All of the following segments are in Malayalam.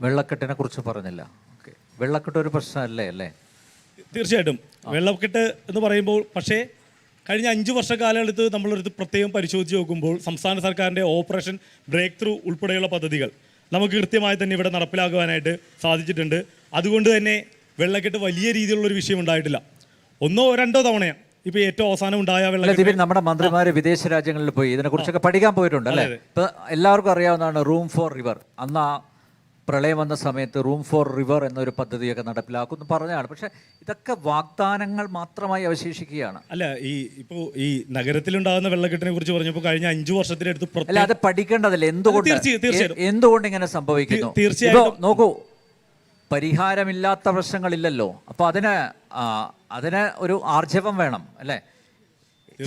വെള്ളക്കെട്ടിനെ കുറിച്ച് പറഞ്ഞില്ല. ഓക്കെ. വെള്ളക്കെട്ട് ഒരു പ്രശ്നമല്ലേ അല്ലേ? തീർച്ചയായിട്ടും. വെള്ളക്കെട്ട് എന്ന് പറയുമ്പോൾ പക്ഷേ കഴിഞ്ഞ അഞ്ച് വർഷ കാലത്ത് നമ്മളൊരു പ്രത്യേകം പരിശോധിച്ച് നോക്കുമ്പോൾ സംസ്ഥാന സർക്കാരിന്റെ ഓപ്പറേഷൻ ബ്രേക്ക് ത്രൂ ഉൾപ്പെടെയുള്ള പദ്ധതികൾ നമുക്ക് കൃത്യമായി തന്നെ ഇവിടെ നടപ്പിലാക്കുവാനായിട്ട് സാധിച്ചിട്ടുണ്ട്. അതുകൊണ്ട് തന്നെ വെള്ളക്കെട്ട് വലിയ രീതിയിലുള്ള ഒരു വിഷയം ഉണ്ടായിട്ടില്ല. ഒന്നോ രണ്ടോ തവണയാണ് ഇപ്പൊ ഏറ്റവും അവസാനം ഉണ്ടായ വെള്ളം നമ്മുടെ മന്ത്രിമാര് വിദേശ രാജ്യങ്ങളിൽ പോയി. ഇതിനെ കുറിച്ചൊക്കെ പഠിക്കാൻ പോയിട്ടുണ്ട് അല്ലേ? ഇപ്പൊ എല്ലാവർക്കും അറിയാവുന്നതാണ് റൂം ഫോർ റിവർ. അന്ന് ആ പ്രളയം വന്ന സമയത്ത് റൂം ഫോർ റിവർ എന്നൊരു പദ്ധതിയൊക്കെ നടപ്പിലാക്കുന്നു പറഞ്ഞതാണ്. പക്ഷേ ഇതൊക്കെ വാഗ്ദാനങ്ങൾ മാത്രമായി അവശേഷിക്കുകയാണ്. അല്ല ഈ ഇപ്പോൾ ഈ നഗരത്തിലുണ്ടാകുന്ന വെള്ളക്കെട്ടിനെ കുറിച്ച് പറഞ്ഞപ്പോൾ കഴിഞ്ഞ അഞ്ചു വർഷത്തിനടുത്ത് അല്ല അത് പഠിക്കേണ്ടതല്ലേ. എന്തുകൊണ്ട്. എന്തുകൊണ്ട് ഇങ്ങനെ സംഭവിക്കുന്നു? തീർച്ചയായും. നോക്കൂ പരിഹാരമില്ലാത്ത പ്രശ്നങ്ങളില്ലല്ലോ. അപ്പൊ അതിന് അതിന് ഒരു ആർജവം വേണം അല്ലേ?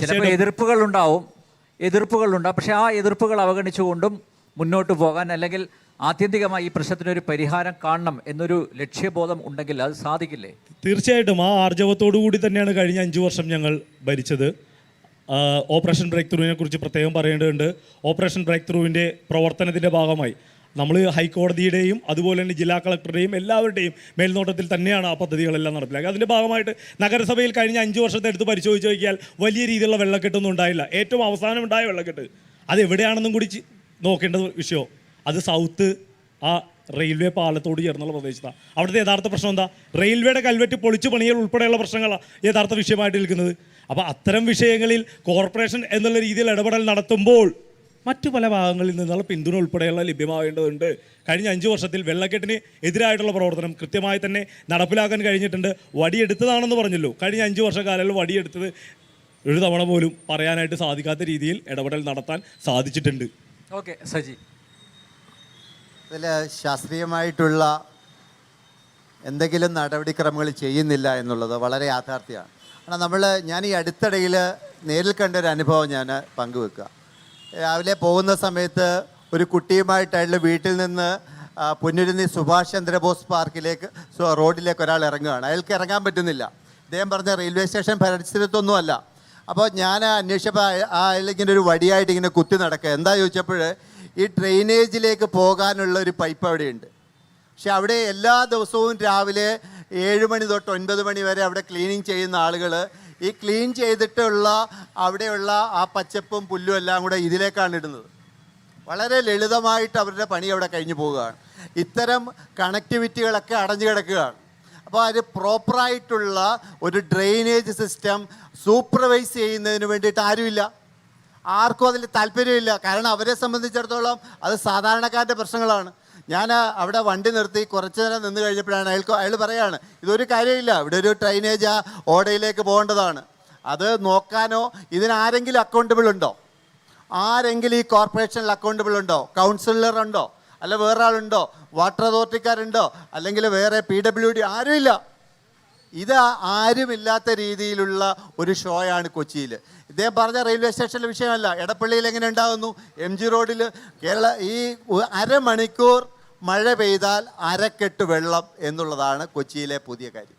ചിലപ്പോൾ എതിർപ്പുകൾ ഉണ്ടാവും എതിർപ്പുകൾ ഉണ്ടാവും പക്ഷെ ആ എതിർപ്പുകൾ അവഗണിച്ചുകൊണ്ടും മുന്നോട്ട് പോകാൻ അല്ലെങ്കിൽ ആത്യന്തികമായി ഈ പ്രശ്നത്തിനൊരു പരിഹാരം കാണണം എന്നൊരു ലക്ഷ്യബോധം ഉണ്ടെങ്കിൽ അത് സാധിക്കില്ലേ? തീർച്ചയായിട്ടും ആ ആർജവത്തോടു കൂടി തന്നെയാണ് കഴിഞ്ഞ അഞ്ചു വർഷം ഞങ്ങൾ ഭരിച്ചത്. ഓപ്പറേഷൻ ബ്രേക്ക് ത്രൂവിനെ കുറിച്ച് പ്രത്യേകം പറയേണ്ടതുണ്ട്. ഓപ്പറേഷൻ ബ്രേക്ക് ത്രൂവിന്റെ പ്രവർത്തനത്തിന്റെ ഭാഗമായി നമ്മൾ ഹൈക്കോടതിയുടെയും അതുപോലെ തന്നെ ജില്ലാ കളക്ടറുടെയും എല്ലാവരുടെയും മേൽനോട്ടത്തിൽ തന്നെയാണ് ആ പദ്ധതികളെല്ലാം നടപ്പിലാക്കുക അതിന്റെ ഭാഗമായിട്ട് നഗരസഭയിൽ കഴിഞ്ഞ അഞ്ച് വർഷത്തെ എടുത്ത് പരിശോധിച്ച് നോക്കിയാൽ വലിയ രീതിയിലുള്ള വെള്ളക്കെട്ടൊന്നും ഉണ്ടായില്ല. ഏറ്റവും അവസാനം ഉണ്ടായ വെള്ളക്കെട്ട്. അത് എവിടെയാണെന്നും കൂടി നോക്കേണ്ടത് നോക്കേണ്ട വിഷയം. അത് സൗത്ത് ആ റെയിൽവേ പാലത്തോട് ചേർന്നുള്ള പ്രദേശത്താണ് അവിടുത്തെ യഥാർത്ഥ പ്രശ്നം എന്താ? റെയിൽവേയുടെ കൽവെറ്റ് പൊളിച്ചു പണികൾ ഉൾപ്പെടെയുള്ള പ്രശ്നങ്ങളാണ് യഥാർത്ഥ വിഷയമായിട്ട് നിൽക്കുന്നത്. അപ്പോൾ അത്തരം വിഷയങ്ങളിൽ കോർപ്പറേഷൻ എന്നുള്ള രീതിയിൽ ഇടപെടൽ നടത്തുമ്പോൾ മറ്റു പല ഭാഗങ്ങളിൽ നിന്നുള്ള പിന്തുണ ഉൾപ്പെടെയുള്ള ലഭ്യമാവേണ്ടതുണ്ട് കഴിഞ്ഞ അഞ്ച് വർഷത്തിൽ വെള്ളക്കെട്ടിന് എതിരായിട്ടുള്ള പ്രവർത്തനം കൃത്യമായി തന്നെ നടപ്പിലാക്കാൻ കഴിഞ്ഞിട്ടുണ്ട്. വടിയെടുത്തതാണെന്ന് പറഞ്ഞല്ലോ. കഴിഞ്ഞ അഞ്ച് വർഷക്കാലങ്ങളിൽ വടിയെടുത്തത്. ഒരു തവണ പോലും പറയാനായിട്ട് സാധിക്കാത്ത രീതിയിൽ ഇടപെടൽ നടത്താൻ സാധിച്ചിട്ടുണ്ട്. ഓക്കെ സജി. ഇതിൽ ശാസ്ത്രീയമായിട്ടുള്ള എന്തെങ്കിലും നടപടിക്രമങ്ങൾ ചെയ്യുന്നില്ല എന്നുള്ളത് വളരെ യാഥാർത്ഥ്യമാണ്. കാരണം നമ്മൾ ഞാൻ ഈ അടുത്തിടയിൽ നേരിൽ കണ്ട ഒരു അനുഭവം ഞാൻ പങ്കുവെക്കുക. രാവിലെ പോകുന്ന സമയത്ത് ഒരു കുട്ടിയുമായിട്ട് വീട്ടിൽ നിന്ന് ആ, പുനരുന്നി സുഭാഷ് ചന്ദ്രബോസ് പാർക്കിലേക്ക് റോഡിലേക്ക് ഒരാൾ ഇറങ്ങുകയാണ്. അയാൾക്ക് ഇറങ്ങാൻ പറ്റുന്നില്ല. അദ്ദേഹം പറഞ്ഞ റെയിൽവേ സ്റ്റേഷൻ പരിസരത്തൊന്നുമല്ല അപ്പോൾ ഞാൻ അന്വേഷിച്ചപ്പോൾ ആ അയാളിങ്ങനെ ഒരു വടിയായിട്ട് ഇങ്ങനെ കുത്തി നടക്കുക. എന്താ ചോദിച്ചപ്പോൾ ഈ ഡ്രെയിനേജിലേക്ക് പോകാനുള്ള ഒരു പൈപ്പ് അവിടെയുണ്ട്. പക്ഷെ അവിടെ എല്ലാ ദിവസവും രാവിലെ ഏഴ് മണി തൊട്ട് ഒൻപത് മണി വരെ അവിടെ ക്ലീനിങ് ചെയ്യുന്ന ആളുകൾ ഈ ക്ലീൻ ചെയ്തിട്ടുള്ള അവിടെയുള്ള ആ പച്ചപ്പും പുല്ലും എല്ലാം കൂടെ ഇതിലേക്കാണ് ഇടുന്നത്. വളരെ ലളിതമായിട്ട് അവരുടെ പണി അവിടെ കഴിഞ്ഞു പോവുകയാണ്. ഇത്തരം കണക്ടിവിറ്റികളൊക്കെ അടഞ്ഞു കിടക്കുകയാണ്. അപ്പോൾ അത് പ്രോപ്പറായിട്ടുള്ള ഒരു ഡ്രെയിനേജ് സിസ്റ്റം സൂപ്പർവൈസ് ചെയ്യുന്നതിന് വേണ്ടിയിട്ട് ആരുമില്ല. ആർക്കും അതിൽ താല്പര്യമില്ല. കാരണം അവരെ സംബന്ധിച്ചിടത്തോളം അത് സാധാരണക്കാരുടെ പ്രശ്നങ്ങളാണ്. ഞാൻ അവിടെ വണ്ടി നിർത്തി കുറച്ച് നേരം നിന്ന് കഴിഞ്ഞപ്പോഴാണ് അയാൾക്ക് അയാൾ പറയാണ് ഇതൊരു കാര്യമില്ല. ഇവിടെ ഒരു ട്രെയിനേജ് ആ ഓടയിലേക്ക് പോകേണ്ടതാണ്. അത് നോക്കാനോ ഇതിനാരെങ്കിലും അക്കൗണ്ടബിൾ ഉണ്ടോ? ആരെങ്കിലും ഈ കോർപ്പറേഷനിൽ അക്കൗണ്ടബിൾ ഉണ്ടോ? കൗൺസിലർ ഉണ്ടോ? അല്ല വേറെ ആളുണ്ടോ വാട്ടർ അതോറിറ്റിക്കാരുണ്ടോ അല്ലെങ്കിൽ വേറെ പി ഡബ്ല്യു ഡി ആരുമില്ല. ഇത് ആരുമില്ലാത്ത രീതിയിലുള്ള ഒരു ഷോയാണ് കൊച്ചിയിൽ ഇദ്ദേഹം പറഞ്ഞ റെയിൽവേ സ്റ്റേഷനിലെ വിഷയമല്ല. എടപ്പള്ളിയിൽ എങ്ങനെ ഉണ്ടാകുന്നു എം ജി റോഡിൽ കേരള ഈ അരമണിക്കൂർ മഴ പെയ്താൽ അരക്കെട്ട് വെള്ളം എന്നുള്ളതാണ് കൊച്ചിയിലെ പുതിയ കാര്യം.